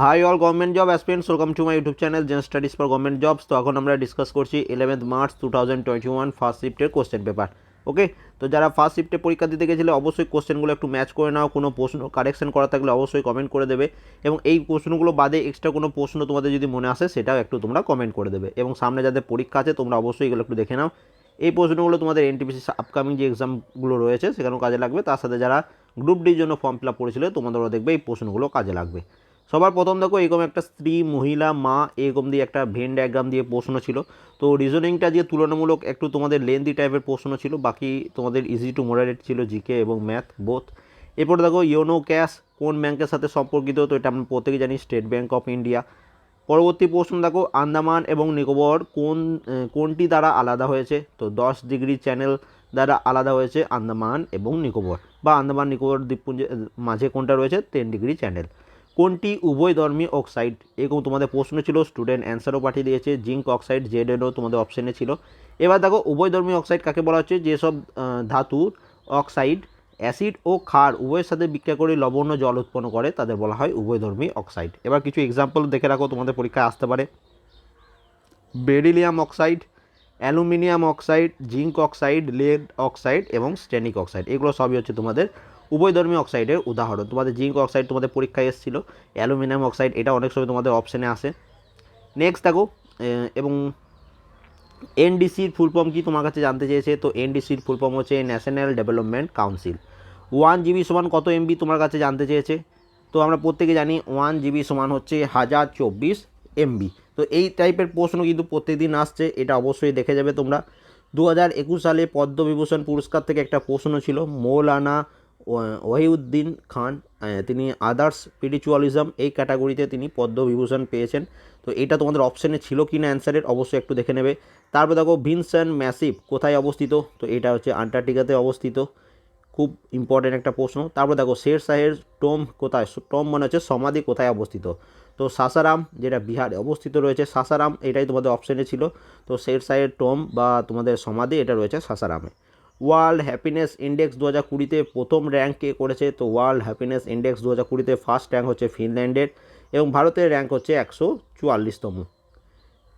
Hi all government job aspirants welcome to my YouTube channel Gen studies for government jobs তো এখন আমরা discuss করছি eleventh March two thousand twenty one first শিফটের question paper okay তো যারা first শিফটে পরীক্ষা দিতে গেছিলে, অবশ্যই কোশ্চেনগুলো একটু ম্যাচ করে নাও। কোনো প্রশ্ন কারেকশন করা থাকলে অবশ্যই কমেন্ট করে দেবে। এবং এই প্রশ্নগুলো বাদে এক্সট্রা কোনো প্রশ্ন তোমাদের যদি মনে আসে, সেটাও একটু তোমরা কমেন্ট করে দেবে। এবং সামনে যাদের পরীক্ষা আছে, তোমরা অবশ্যই এগুলো একটু দেখে নাও। এই প্রশ্নগুলো তোমাদের এনটিপিসি আপকামিং যে এক্সামগুলো রয়েছে, সেখানেও কাজে লাগবে। তার সাথে যারা গ্রুপ ডির জন্য ফর্ম ফিল আপ করেছিল, তোমাদেরও দেখবে এই প্রশ্নগুলো কাজে লাগবে। সবার প্রথম দেখো এরকম একটা স্ত্রী, মহিলা, মা, এরকম দিয়ে একটা ভেন ডায়াগ্রাম দিয়ে প্রশ্ন ছিল। তো রিজনিংটা যে তুলনামূলক একটু তোমাদের লেন্দি টাইপের প্রশ্ন ছিল, বাকি তোমাদের ইজি টু মোডারেট ছিল জিকে এবং ম্যাথ বোথ এরপর দেখো ইয়োনো ক্যাশ কোন ব্যাংকের সাথে সম্পর্কিত, তো এটা আমরা প্রত্যেকে জানি স্টেট ব্যাঙ্ক অফ ইন্ডিয়া পরবর্তী প্রশ্ন দেখো, আন্দামান এবং নিকোবর কোন কোনটি দ্বারা আলাদা হয়েছে? তো দশ ডিগ্রি চ্যানেল দ্বারা আলাদা হয়েছে আন্দামান এবং নিকোবর। বা আন্দামান, নিকোবর দ্বীপপুঞ্জের মাঝে কোনটা রয়েছে? টেন ডিগ্রি চ্যানেল কোনটি উভয়ধর্মী অক্সাইড এরকম তোমাদের প্রশ্ন ছিল স্টুডেন্ট অ্যান্সারও পাঠিয়ে দিয়েছে জিঙ্ক অক্সাইড জেড এনও তোমাদের অপশানে ছিল। এবার দেখো উভয়ধর্মী অক্সাইড কাকে বলা হচ্ছে? যেসব ধাতুর অক্সাইড অ্যাসিড ও ক্ষার উভয়ের সাথে বিক্রিয়া করে লবণ জল উৎপন্ন করে, তাদের বলা হয় উভয়ধর্মী অক্সাইড এবার কিছু এক্সাম্পল দেখে রাখো, তোমাদের পরীক্ষায় আসতে পারে। Beryllium oxide aluminium oxide zinc oxide lead oxide এবং স্টেনিক অক্সাইড এগুলো সবই হচ্ছে তোমাদের উভয়ধর্মী অক্সাইডের উদাহরণ। তোমাদের জিঙ্ক অক্সাইড তোমাদের পরীক্ষায় এসেছিল, অ্যালুমিনিয়াম অক্সাইড, এটা অনেক সময় তোমাদের অপশানে আসে। নেক্সট দেখো এবং এনডিসির ফুল ফর্ম কি তোমার কাছে জানতে চেয়েছে? তো এনডিসির ফুল ফর্ম হচ্ছে national development council one GB সমান কত এমবি তোমার কাছে জানতে চেয়েছে? তো আমরা প্রত্যেকে জানি ওয়ান জিবি সমান হচ্ছে হাজার চব্বিশ এমবি তো এই টাইপের প্রশ্ন কিন্তু প্রত্যেকদিন আসছে, এটা অবশ্যই দেখে যাবে তোমরা। দু হাজার একুশ সালে পদ্মবিভূষণ পুরস্কার থেকে একটা প্রশ্ন ছিল, মৌলানা ওয়াহিউদ্দিন খান তিনি আদার্স স্পিরিচুয়ালিজম এই ক্যাটাগরিতে তিনি পদ্মবিভূষণ পেয়েছেন। তো এটা তোমাদের অপশানে ছিল কি না অ্যান্সারের অবশ্যই একটু দেখে নেবে। তারপর দেখো ভিনসেন ম্যাসিভ কোথায় অবস্থিত? তো এটা হচ্ছে আন্টার্কটিকাতে অবস্থিত। খুব ইম্পর্টেন্ট একটা প্রশ্ন। তারপর দেখো শের শাহের টোম কোথায়? টোম মানে হচ্ছে সমাধি কোথায় অবস্থিত? তো সাসারাম, যেটা বিহারে অবস্থিত রয়েছে, সাসারাম এটাই তোমাদের অপশানে ছিল। তো শের শাহের টোম বা তোমাদের সমাধি এটা রয়েছে সাসারামে। ওয়ার্ল্ড হ্যাপিনেস ইন্ডেক্স দু হাজার কুড়িতে প্রথম র্যাঙ্ক কে করেছে, তো ওয়ার্ল্ড হ্যাপিনেস ইন্ডেক্স দু হাজার কুড়িতে ফার্স্ট র্যাঙ্ক হচ্ছে ফিনল্যান্ডের এবং ভারতের র্যাঙ্ক হচ্ছে একশো চুয়াল্লিশতম।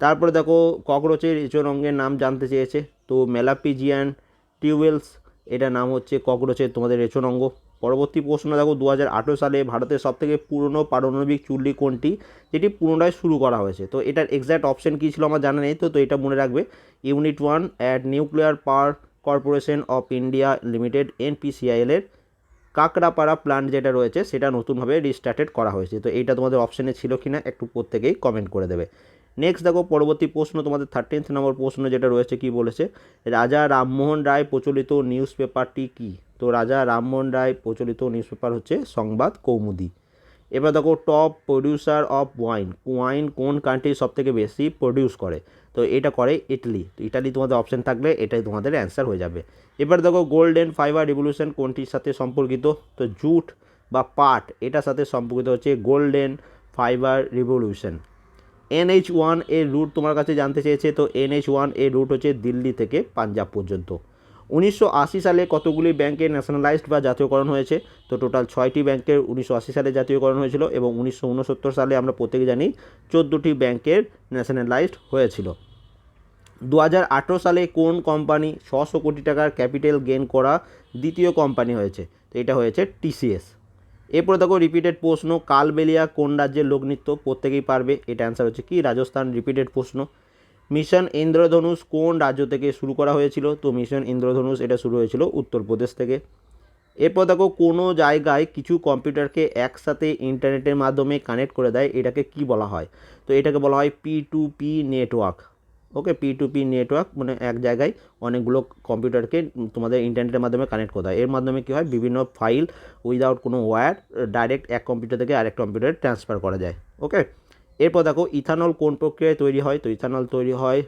তারপরে দেখো ককরোচের রেচরঙ্গের নাম জানতে চেয়েছে, তো মেলাপিজিয়ান টিউবেলস এটা নাম হচ্ছে ককরোচের তোমাদের রেচরঙ্গ পরবর্তী প্রশ্ন দেখো দু হাজার আঠেরো সালে ভারতের সবথেকে পুরনো পারমাণবিক চুল্লি কোনটি, যেটি পুনরায় শুরু করা হয়েছে? তো এটার এক্স্যাক্ট অপশন কী ছিল আমার জানা নেই, তো তো এটা মনে রাখবে, unit one at nuclear power corporation of India limited, NPCIL এর কাকড়াপাড়া প্ল্যান্ট যেটা রয়েছে, সেটা নতুনভাবে রিস্টার্টেড করা হয়েছে। তো এইটা তোমাদের অপশানে ছিল কি না একটু প্রত্যেকেই কমেন্ট করে দেবে। নেক্সট দেখো, পরবর্তী প্রশ্ন, তোমাদের থার্টিন্থ নম্বর প্রশ্ন যেটা রয়েছে কি বলেছে? রাজা রামমোহন রায় প্রচলিত নিউজ পেপারটি কি? তো রাজা রামমোহন রায় প্রচলিত নিউজ পেপার হচ্ছে সংবাদ কৌমুদি। এবার দেখো top producer of wine wine কোন কান্ট্রি সব থেকে বেশি প্রডিউস করে? তো এটা করে ইটালি। তো ইটালি তোমাদের অপশন থাকলে এটাই তোমাদের অ্যান্সার হয়ে যাবে। এবার দেখো গোল্ডেন ফাইবার রিভলিউশন কোনটির সাথে সম্পর্কিত? তো জুট বা পাট, এটার সাথে সম্পর্কিত হচ্ছে গোল্ডেন ফাইবার রিভলিউশন এনএইচ ওয়ানের রুট তোমার কাছে জানতে চেয়েছে, তো এনএইচ ওয়ানের রুট হচ্ছে দিল্লি থেকে পাঞ্জাব পর্যন্ত। উনিশশো আশি সালে কতগুলি ব্যাংকের ন্যাশনালাইজড বা জাতীয়করণ হয়েছে? তো টোটাল ছয়টি ব্যাংকের উনিশশো আশি সালে জাতীয়করণ হয়েছিল এবং উনিশশো উনসত্তর সালে আমরা প্রত্যেকে জানি চোদ্দোটি ব্যাংকের ন্যাশনালাইজড হয়েছিল। দু হাজার আঠেরো সালে কোন কোম্পানি ছশো কোটি টাকার ক্যাপিটাল গেন করা দ্বিতীয় কোম্পানি হয়েছে? তো এটা হয়েছে টিসিএস এরপরে দেখো রিপিটেড প্রশ্ন, কালবেলিয়া কোন রাজ্যের লোকনৃত্য প্রত্যেকেই পারবে? এটা অ্যান্সার হচ্ছে কি? রাজস্থান। রিপিটেড প্রশ্ন। মিশন ইন্দ্রধনুষ কোন রাজ্য থেকে শুরু করা হয়েছিল? তো মিশন ইন্দ্রধনুষ এটা শুরু হয়েছিল উত্তরপ্রদেশ থেকে। এরপর দেখো, কোনো জায়গায় কিছু কম্পিউটারকে একসাথে ইন্টারনেটের মাধ্যমে কানেক্ট করে দেয়, এটাকে কি বলা হয়? তো এটাকে বলা হয় P to P network. Okay, P to P network মানে এক জায়গায় অনেকগুলো কম্পিউটারকে তোমাদের ইন্টারনেটের মাধ্যমে কানেক্ট করা হয় এর মাধ্যমে কী হয়? বিভিন্ন ফাইল উইদাউট কোনো ওয়্যার ডাইরেক্ট এক কম্পিউটার থেকে আরেক কম্পিউটারে ট্রান্সফার করা যায়। ওকে? এরপর দেখো, ইথানল কোন প্রক্রিয়ায় তৈরি হয়? তো ইথানল তৈরি হয়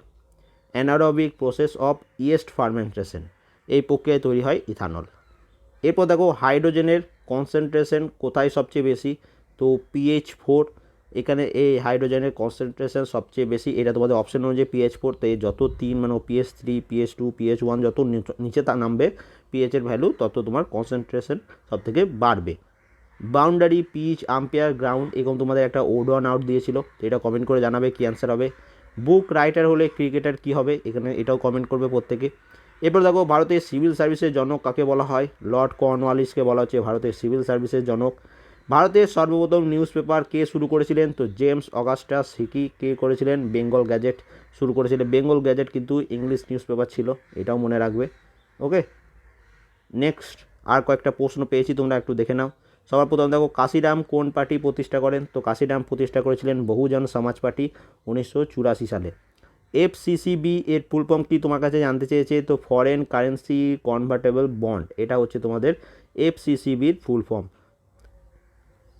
anaerobic process of yeast fermentation. এই প্রক্রিয়ায় তৈরি হয় ইথানল। এরপর দেখো, হাইড্রোজেনের কনসেন্ট্রেশন কোথায় সবচেয়ে বেশি? তো পিএইচ ফোর, এখানে এই হাইড্রোজেনের কনসেন্ট্রেশন সবচেয়ে বেশি। এটা তোমাদের অপশন অনুযায়ী পিএইচ ফোর, তো যত তিন মানে pH three, pH two, pH one, যত নিচ- তা নামবে পিএইচের ভ্যালু তত তোমার কনসেন্ট্রেশন সব থেকে বাড়বে। বাউন্ডারি, পিচ, আম্পায়ার, গ্রাউন্ড, এরকম তোমাদের একটা ওড অন আউট দিয়েছিল এটা কমেন্ট করে জানাবে কী অ্যান্সার হবে। বুক রাইটার হলে ক্রিকেটার কী হবে, এখানে এটাও কমেন্ট করবে প্রত্যেকে। এরপর দেখো, ভারতের সিভিল সার্ভিসের জনক কাকে বলা হয়? লর্ড কর্নওয়ালিসকে বলা হচ্ছে ভারতের সিভিল সার্ভিসের জনক। ভারতের সর্বপ্রথম নিউজ পেপার কে শুরু করেছিলেন? তো জেমস অগাস্টাস হিকি কে করেছিলেন? বেঙ্গল গ্যাজেট শুরু করেছিলেন। বেঙ্গল গ্যাজেট কিন্তু ইংলিশ নিউজ পেপার ছিল, এটাও মনে রাখবে। ওকে নেক্সট আর কয়েকটা প্রশ্ন পেয়েছি, তোমরা একটু দেখে নাও। সবার প্রথম দেখো কাশিরাম কোন পার্টি প্রতিষ্ঠা করেন? তো কাশিরাম প্রতিষ্ঠা করেছিলেন বহুজন সমাজ পার্টি উনিশশো চুরাশি সালে। এফসিসিবি এর ফুল ফর্ম কি তোমার কাছে জানতে চেয়েছে? তো ফরেন কারেন্সি কনভার্টেবল বন্ড এটা হচ্ছে তোমাদের এফসিসিবির ফুল ফর্ম।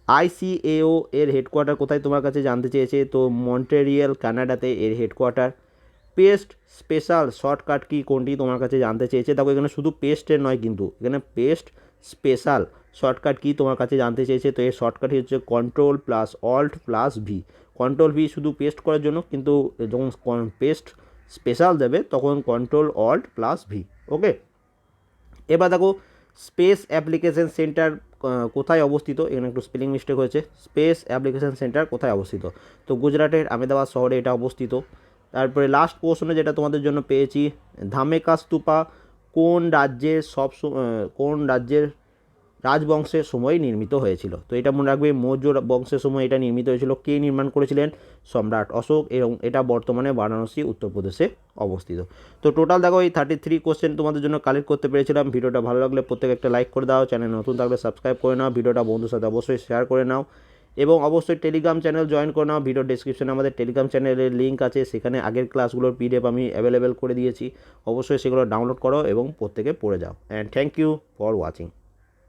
আইসিএও এর হেডকোয়ার্টার কোথায় তোমার কাছে জানতে চেয়েছে? তো মন্টেরিয়াল, কানাডাতে এর headquarter paste special shortcut key কোনটি তোমার কাছে জানতে চেয়েছে? দেখো এখানে শুধু পেস্টের নয় কিন্তু, এখানে পেস্ট স্পেশাল। শর্টকাট কি তোমার কাছে জানতে চেয়েছে? তো এর শর্টকাটই হচ্ছে control plus alt plus V control V শুধু পেস্ট করার জন্য, কিন্তু যখন পেস্ট স্পেশাল দেবে, তখন control alt plus V okay এবার দেখো স্পেস অ্যাপ্লিকেশন সেন্টার কোথায় অবস্থিত? এখানে একটু স্পেলিং মিস্টেক হয়েছে। স্পেস অ্যাপ্লিকেশন সেন্টার কোথায় অবস্থিত? তো গুজরাটের আহমেদাবাদ শহরে এটা অবস্থিত। তারপরে লাস্ট প্রশ্নে যেটা তোমাদের জন্য পেয়েছি, ধামেকা স্তূপা কোন রাজ্যের সব কোন রাজ্যের রাজবংশের সময় নির্মিত হয়েছিল? তো এটা মনে রাখবে, মৌর্য বংশের সময় এটা নির্মিত হয়েছিল। কে নির্মাণ করেছিলেন? সম্রাট অশোক এবং এটা বর্তমানে বারাণসী, উত্তরপ্রদেশে অবস্থিত। তো টোটাল দেখো, এই থার্টি থ্রি কোশ্চেন তোমাদের জন্য কালেক্ট করতে পেরেছিলাম। ভিডিওটা ভালো লাগলে প্রত্যেক একটা লাইক করে দাও। চ্যানেল নতুন থাকলে সাবস্ক্রাইব করে নাও। ভিডিওটা বন্ধুর সাথে অবশ্যই শেয়ার করে নাও। এবং অবশ্যই টেলিগ্রাম চ্যানেল জয়েন করে নাও ভিডিও ডিসক্রিপশনে আমাদের টেলিগ্রাম চ্যানেলের লিঙ্ক আছে, সেখানে আগের ক্লাসগুলোর পিডিএফ আমি অ্যাভেলেবেল করে দিয়েছি। অবশ্যই সেগুলো ডাউনলোড করো এবং প্রত্যেকে পড়ে যাও। And thank you for watching